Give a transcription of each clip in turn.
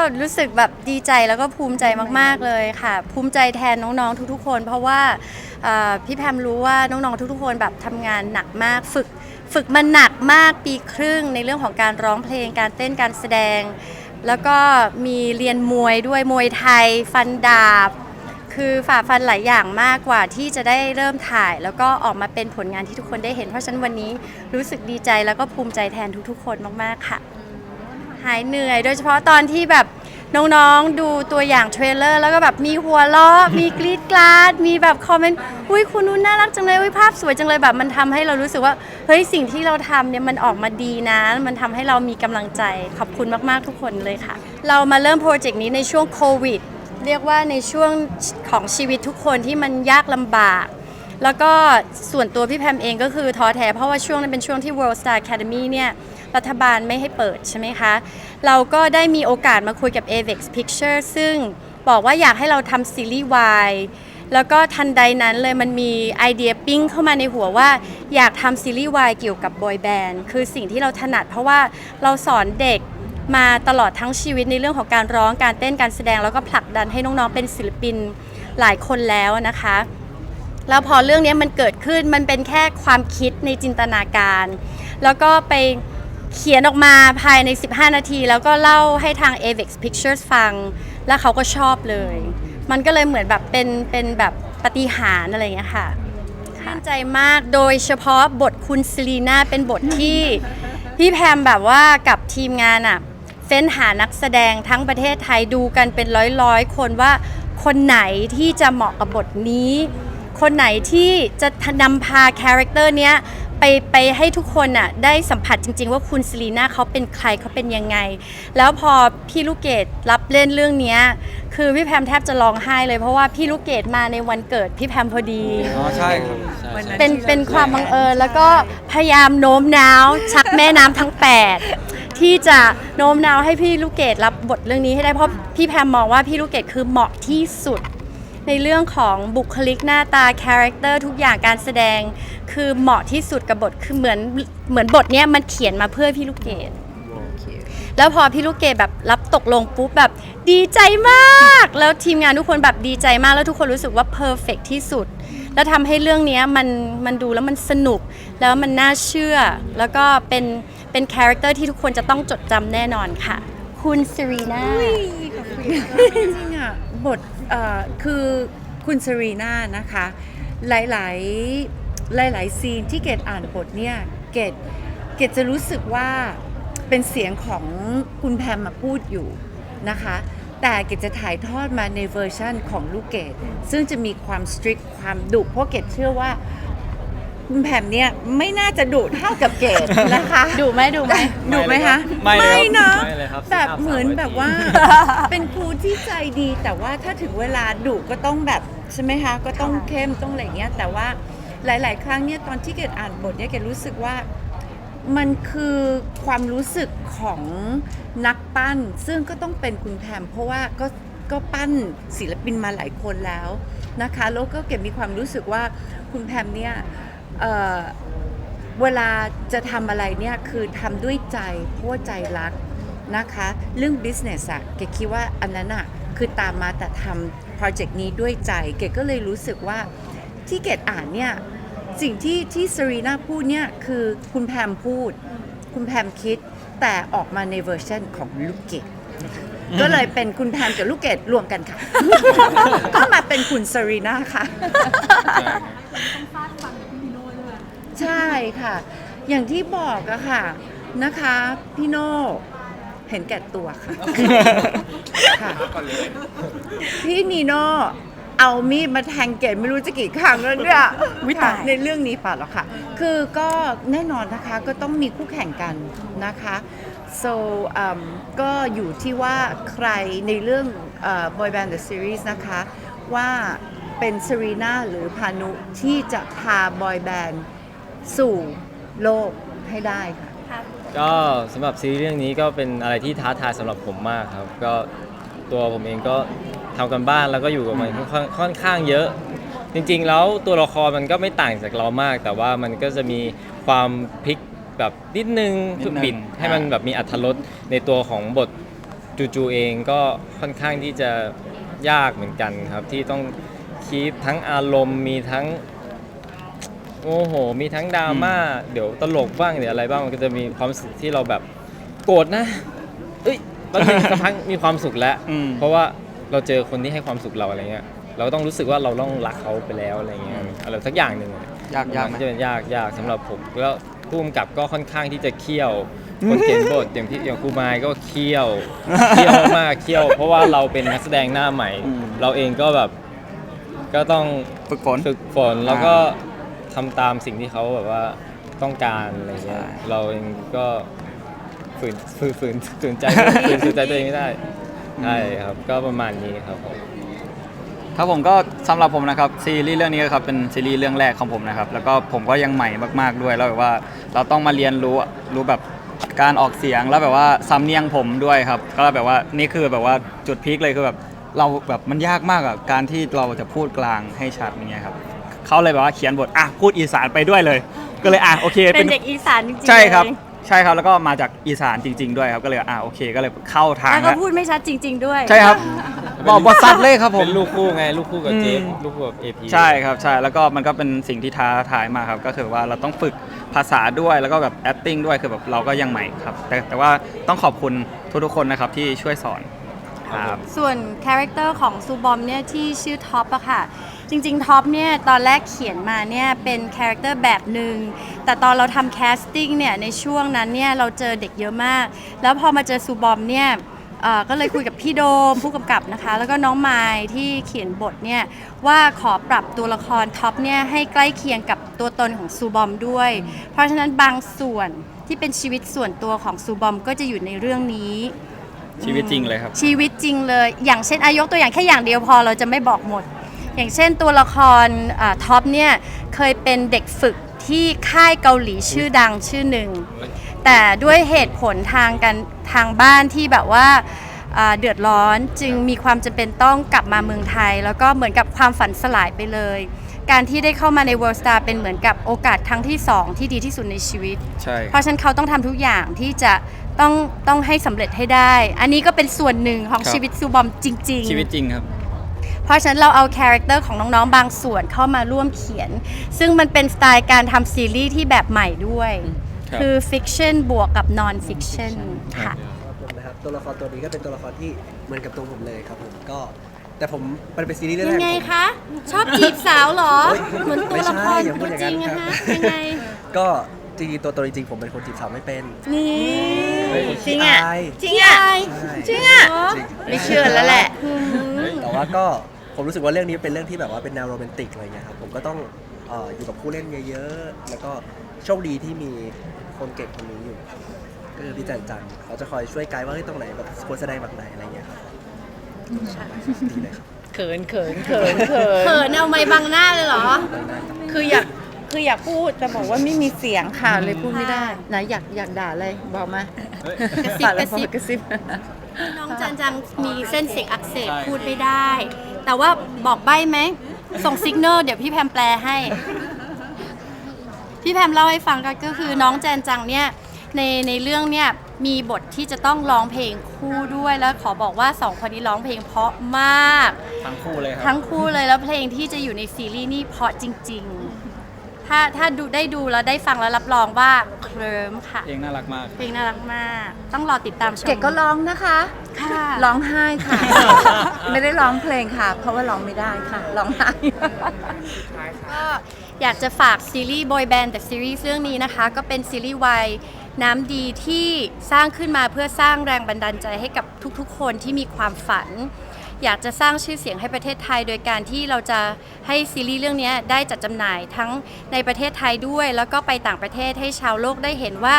็รู้สึกแบบดีใจแล้วก็ภูมิใจมาก ๆ เลยค่ะ ภูมิใจแทนน้องๆทุกๆ คน เพราะว่าพี่แพมรู้ว่าน้องๆทุกๆ คนแบบทำงานหนักมากฝึกฝึกมันหนักมากปีครึ่งในเรื่องของการร้องเพลงการเต้นการแสดง แล้วก็มีเรียนมวยด้วยมวยไทย ฟันดาบ คือฝ่าฟันหลายอย่างมากกว่าที่จะได้เริ่มถ่าย แล้วก็ออกมาเป็นผลงานที่ทุกคนได้เห็นเพราะฉะนั้นวันนี้รู้สึกดีใจแล้วก็ภูมิใจแทนทุกๆ คนมากๆค่ะ หายเหนื่อย โดยเฉพาะตอนที่แบบน้องๆ ดูตัวอย่างเทรลเลอร์ แล้วก็แบบมีหัวเราะมีกรีดกราด มีแบบคอมเมนต์ อุ้ยคุณนุ่นน่ารักจังเลย อุ้ยภาพสวยจังเลยแบบมันทำให้เรารู้สึกว่า เฮ้ยสิ่งที่เราทำเนี่ยมันออกมาดีนะ มันทำให้เรามีกำลังใจขอบคุณมากๆทุกคนเลยค่ะ เรามาเริ่มโปรเจกต์นี้ในช่วงโควิด เรียกว่าในช่วงของชีวิตทุกคนที่มันยากลำบาก แล้วก็ส่วนตัวพี่แพมเองก็คือท้อแท้เพราะว่าช่วงนั้นเป็นช่วงที่ World Star Academy เนี่ย รัฐบาลไม่ให้เปิดใช่ไหมคะ เราก็ได้มีโอกาสมาคุยกับ AVEX Picture ซึ่งบอกว่าอยากให้เราทำซีรีส์วายแล้วก็ทันใดนั้นเลยมันมีไอเดียปิ้งเข้ามาในหัวว่า อยากทำซีรีส์วายเกี่ยวกับบอยแบนด์คือสิ่งที่เราถนัดเพราะว่าเราสอนเด็กมาตลอดทั้งชีวิตในเรื่องของการร้องการเต้นการแสดง แล้วก็ผลักดันให้น้องๆเป็นศิลปินหลายคนแล้วนะคะ แล้วพอเรื่องนี้มันเกิดขึ้นมันเป็นแค่ความคิดในจินตนาการ แล้วก็ไป เขียนออกมาภายใน 15 นาที แล้วก็เล่าให้ทาง AVEX Pictures ฟัง แล้วเขาก็ชอบเลย มันก็เลยเหมือนแบบเป็นเป็นแบบปาฏิหารย์อะไรอย่างเงี้ยค่ะชื่นใจมากโดยเฉพาะบทคุณซิลีน่าเป็นบทที่ พี่แพมแบบว่ากับทีมงานอะเฟ้นหานักแสดงทั้งประเทศไทยดูกันเป็นร้อยร้อยๆคนว่าคนไหนที่จะเหมาะกับบทนี้ คนไหนที่จะนำพาคาแรคเตอร์เนี้ย ไปไปให้ทุกคนน่ะได้สัมผัสจริง ๆ ว่าคุณซิลีน่าเขาเป็นใครเขาเป็นยังไง แล้วพอพี่ลูกเกดรับเล่นเรื่องเนี้ยคือพี่แพมแทบจะร้องไห้เลยเพราะว่าพี่ลูกเกดมาในวันเกิดพี่แพมพอดี อ๋อใช่ครับวันนั้นเป็นที่ราเป็นความบังเอิญแล้วก็พยายามโน้มน้าว ชักแม่น้ำทั้ง 8 ที่จะโน้มน้าวให้พี่ลูกเกดรับบทเรื่องนี้ให้ได้เพราะพี่แพมมองว่าพี่ลูกเกดคือเหมาะที่สุด ในเรื่องของบุคลิกหน้าตาคาแรคเตอร์ทุกอย่างการแสดง คือเหมาะที่สุดกับบทคือเหมือนเหมือนบทเนี้ยมันเขียนมาเพื่อพี่ลูกเกดแล้วพอพี่ลูกเกดแบบรับตกลงปุ๊บแบบดีใจมาก แล้วทีมงานทุกคนแบบดีใจมากแล้วทุกคนรู้สึกว่าเพอร์เฟกที่สุด แล้วทำให้เรื่องเนี้ยมันมันดูแล้วมันสนุก แล้วมันน่าเชื่อ แล้วก็เป็นเป็นคาแรคเตอร์ที่ทุกคนจะต้องจดจำแน่นอนค่ะ คุณซีรีนา จริงๆอะบท เอ่อคือคุณสรีน่านะคะ หลาย ๆ หลาย ๆ ซีนที่เกดอ่านบทเนี่ย เกดเกดจะรู้สึกว่าเป็นเสียงของคุณแพมมาพูดอยู่นะคะ แต่เกดจะถ่ายทอดมาในเวอร์ชั่นของลูกเกดซึ่งจะมีความสตริกความดุเพราะเกดเชื่อว่า แพมเนี่ยไม่น่าจะดุเท่ากับเกดนะคะดูไหมดูไหมดุไหมคะไม่เลยครับเนาะไม่เลยครับแบบสิบห้าเหมือนสามแบบนาทีว่า เป็นครูที่ใจดีแต่ว่าถ้าถึงเวลาดุก็ต้องแบบใช่ไหมคะก็ต้องค่ะเข้มต้องอะไรเงี้ยแต่ว่าหลาย ๆ ครั้งเนี่ยตอนที่เกดอ่านบทเนี่ยเกดรู้สึกว่ามันคือความรู้สึกของนักปั้น ซึ่งก็ต้องเป็นคุณแพมเพราะว่าก็ก็ปั้นศิลปินมาหลายคนแล้วนะคะแล้วก็เกดมีความรู้สึกว่าคุณแพมเนี่ย เอ่อเวลาจะทำอะไรเนี่ยคือทำด้วยใจเพราะว่าใจรักนะคะ เรื่อง business อะเกคิดว่าอันนั้นอะคือตามมาแต่ทำโปรเจกต์นี้ด้วยใจ เกก็เลยรู้สึกว่าที่เกดอ่านเนี่ยสิ่งที่ที่ซรีนาพูดเนี่ยคือคุณแพมพูด คุณแพมคิดแต่ออกมาในเวอร์ชันของลูกเกดก็เลยเป็นคุณแพมกับลูกเกดรวมกันค่ะ ก็มาเป็นคุณซรีนาค่ะ ใช่ค่ะ อย่างที่บอกอะค่ะนะคะ พี่โน่เห็นแก่ตัวค่ะค่ะพี่นีโน่เอามีดมาแทงเกดไม่รู้จะกี่ครั้งแล้วเนี่ยอุ๊ยค่ะตายในเรื่องนี้ป่ะหรอกค่ะ คือก็แน่นอนนะคะก็ต้องมีคู่แข่งกันนะคะ so um, ก็อยู่ที่ว่าใครในเรื่องเอ่อ Boy Band The Series นะคะ ว่าเป็นซ r รีนาหรือพานุที่จะพาบอยแบนด์ สู่โลกให้ได้ค่ะก็สำหรับซีรีส์เรื่องนี้ก็เป็นอะไรที่ท้าทายสำหรับผมมากครับ ก็ตัวผมเองก็ทำกันบ้านแล้วก็อยู่กับมันค่อนค่อนข้างเยอะ จริงๆ แล้วตัวละครมันก็ไม่ต่างจากเรามาก แต่ว่ามันก็จะมีความพลิกแบบนิดนึงนิดนึงบิดให้มันอ่า แบบมีอัธรสในตัวของบทจูจูเองก็ค่อนข้างที่จะยากเหมือนกันครับ ที่ต้องคีปทั้งอารมณ์มีทั้ง โอ้โห มีทั้งดราม่า เดี๋ยวตลกบ้างเดี๋ยวอะไรบ้างมันก็จะมีความรู้สึกที่เราแบบโกรธนะเอ้ยบางทีสักพักมีความสุขแล้ว อืม เพราะว่าเราเจอคนที่ให้ความสุขเราอะไรเงี้ย เราก็ต้องรู้สึกว่าเราต้องรักเขาไปแล้วอะไรเงี้ยอะไรสักอย่างหนึ่งยากยากไหม จะเป็นยากยากสำหรับผมแล้วผู้กำกับก็ค่อนข้างที่จะเคี่ยวคนเขียนบทอย่างที่อย่างครูไมายก็เคี่ยวเคี่ยวมากๆเคี่ยว เพราะว่าเราเป็นนักแสดงหน้าใหม่ อืม เราเองก็แบบก็ต้องฝึกฝน ฝึกฝนแล้วก็ ทำตามสิ่งที่เขาแบบว่าต้องการอะไรเงี้ยใช่ เราเองก็ฝืนฝืนฝืนฝืนใจฝืนฝืนใจตัวเองไม่ได้ใช่ครับ ก็ประมาณนี้ครับผม ครับผมก็สำหรับผมนะครับซีรีส์เรื่องนี้ครับเป็นซีรีส์เรื่องแรกของผมนะครับแล้วก็ผมก็ยังใหม่มากๆด้วยแล้วแบบว่าเราต้องมาเรียนรู้รู้แบบการออกเสียงแล้วแบบว่าสำเนียงผมด้วยครับก็แบบว่านี่คือแบบว่าจุดพีคเลยคือแบบเราแบบมันยากมากอะการที่เราจะพูดกลางให้ชัดอย่างเงี้ยครับ เขาเลยแบบว่าเขียนบทอะพูดอีสานไปด้วยเลย ก็เลยอะโอเคเป็นเด็กอีสานจริงๆใช่ครับ เลยใช่ครับแล้วก็มาจากอีสานจริง ๆ ด้วยครับก็เลยอะโอเค ก็เลยเข้าทางแล้วก็แล้วพูดไม่ชัดจริง ๆ ด้วย ใช่ครับบอกบทซัดเลยครับผม เป็นลูกคู่ไง ลูกคู่กับเจฟอืม ลูกคู่กับเอพีใช่ครับใช่แล้วก็มันก็เป็นสิ่งที่ท้าทายมากครับ ก็คือว่าเราต้องฝึกภาษาด้วยแล้วก็แบบ acting ด้วยคือแบบเราก็ยังใหม่ครับ แต่แต่ว่าต้องขอบคุณทุกๆคนนะครับที่ช่วยสอน ครับ ส่วนคาแรคเตอร์ของซูบอมเนี่ยที่ชื่อท็อปอะค่ะ จริงๆท็อปเนี่ยตอนแรกเขียนมาเนี่ยเป็นคาแรคเตอร์แบบหนึ่งแต่ตอนเราทำแคสติ้งเนี่ยในช่วงนั้นเนี่ยเราเจอเด็กเยอะมาก แล้วพอมาเจอซูบอมเนี่ยเอ่อก็เลยคุยกับพี่โดมผู้กำกับนะคะ แล้วก็น้องไมายที่เขียนบทเนี่ยว่าขอปรับตัวละครท็อปเนี่ยให้ใกล้เคียงกับตัวตนของซูบอมด้วย เพราะฉะนั้นบางส่วนที่เป็นชีวิตส่วนตัวของซูบอมก็จะอยู่ในเรื่องนี้ ชีวิตจริงเลยครับ ชีวิตจริงเลย อย่างเช่นอายกตัวอย่างแค่อย่างเดียวพอเราจะไม่บอกหมด อย่างเช่นตัวละครอาท็อปเนี่ยเคยเป็นเด็กฝึกที่ค่ายเกาหลีชื่อดังชื่อหนึ่ง แต่ด้วยเหตุผลทางกันทางบ้านที่แบบว่าอ่าเดือดร้อนจึงมีความจำเป็นต้องกลับมาเมืองไทย แล้วก็เหมือนกับความฝันสลายไปเลย การที่ได้เข้ามาใน World Star เป็นเหมือนกับโอกาสครั้งที่สองที่ดีที่สุดในชีวิต ใช่เพราะฉะนั้นเขาต้องทำทุกอย่างที่จะ ต้องต้องให้สำเร็จให้ได้ อันนี้ก็เป็นส่วนหนึ่งของชีวิตซูบอมจริงชีวิตจริงครับๆเพราะฉะนั้นเราเอาคาแรคเตอร์ของน้องๆ บางส่วนเข้ามาร่วมเขียน ซึ่งมันเป็นสไตล์การทำซีรีส์ที่แบบใหม่ด้วย ครับ คือฟิกชันบวกกับนอนฟิกชันค่ะ ครับผมนะครับตัวละครตัวนี้ก็เป็นตัวละครที่เหมือนกับตัวผมเลยครับผมก็ แต่ผมมันเป็นซีรีส์เรื่องยัแรกงไงของผม คะ ชอบจีบสาวเหรอ เฮ้ยเหมือนตัวละครไม่ใช่อย่าพูตัดวอย่างจนั้รินงอะครัฮะบยังไง ก็จริงๆตัวตนจริงๆผมเป็นคนจีบสาวไม่เป็น นี่เฮ้ย จริงอะอายจริงอะใช่จริงอะเหรอจริงไม่เชื่อแล้วแหละ แต่ว่าก็ผมรู้สึกว่าเรื่องนี้เป็นเรื่องที่แบบว่าเป็นแนวโรแมนติกอะไรเงี้ยครับผมก็ต้องเอ่ออยู่กับผู้เล่นเยอะๆแล้วก็โชคดีที่มีคนเก่งคนนี้อยู่ ก็คือพี่จันจันเขาจะคอยช่วยไกด์ว่าเฮ้ยตรงไหนแบบควรแสดงแบบไหนอะไรเงี้ยครับดีเลยครับเขินเขินเขินเขินเขินเอาไม้บังหน้าเลยเหรอ คืออยาก คืออยากพูดแต่บอกว่าไม่มีเสียงค่ะเลยพูดไม่ได้ไหนอยากอยากด่าอะไรบอกมากระซิบด่าแล้วกระซิบ กระซิบ น้องจันจังมีเส้นเสียงอักเสบใช่ พูดไม่ได้ แต่ว่าบอกใบ้ไหม ส่งซิกเนลเดี๋ยวพี่แพมแปลให้ พี่แพมเล่าให้ฟังก็ก็คือน้องแจนจังเนี่ยในในเรื่องเนี่ยมีบทที่จะต้องร้องเพลงคู่ด้วยแล้วขอบอกว่าสองคนนี้ร้องเพลงเพราะมาก ทั้งคู่เลยครับ ทั้งคู่เลยแล้วเพลงที่จะอยู่ในซีรีส์นี่เพราะจริง ๆ ถ้าถ้าดูได้ดูแล้วได้ฟังแล้วรับรองว่าเคลิ้มค่ะ เพลงน่ารักมาก เพลงน่ารักมาก ต้องรอติดตามชม เกดก็ร้องนะคะ ค่ะ ร้องไห้ค่ะ ไม่ได้ร้องเพลงค่ะ เพราะว่าร้องไม่ได้ค่ะ ร้องไห้ ก็อยากจะฝากซีรีส์ Boy Band แต่ซีรีส์เรื่องนี้นะคะ ก็เป็นซีรีส์วายน้ำดีที่สร้างขึ้นมาเพื่อสร้างแรงบันดาลใจให้กับทุกๆ คนที่มีความฝัน อยากจะสร้างชื่อเสียงให้ประเทศไทย โดยการที่เราจะให้ซีรีส์เรื่องนี้ได้จัดจำหน่ายทั้งในประเทศไทยด้วย แล้วก็ไปต่างประเทศให้ชาวโลกได้เห็นว่า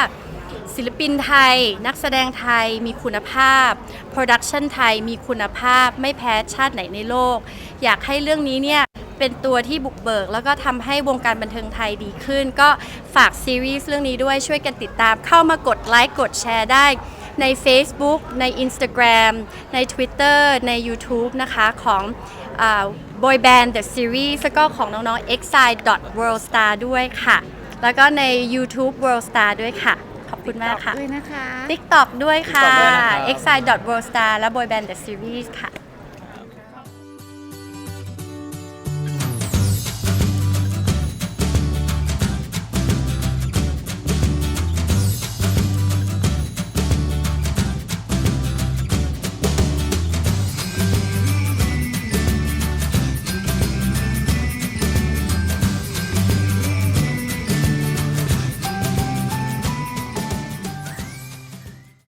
ศิลปินไทย นักแสดงไทยมีคุณภาพ โปรดักชันไทยมีคุณภาพไม่แพ้ชาติไหนในโลก อยากให้เรื่องนี้เนี่ยเป็นตัวที่บุกเบิก แล้วก็ทำให้วงการบันเทิงไทยดีขึ้น ก็ฝากซีรีส์เรื่องนี้ด้วยช่วยกันติดตามเข้ามากดไลค์กดแชร์ได้ ใน Facebook ใน Instagram ใน Twitter ใน YouTube นะคะของอ่า Boy Band The Series แล้วก็ของน้องๆ exile world star ด้วยค่ะ แล้วก็ใน YouTube world star ด้วยค่ะ ขอบคุณมากค่ะ ด้วยนะคะ TikTok ด้วยค่ะ TikTok ด้วยนะครับ exile world star และ boyband the series ค่ะ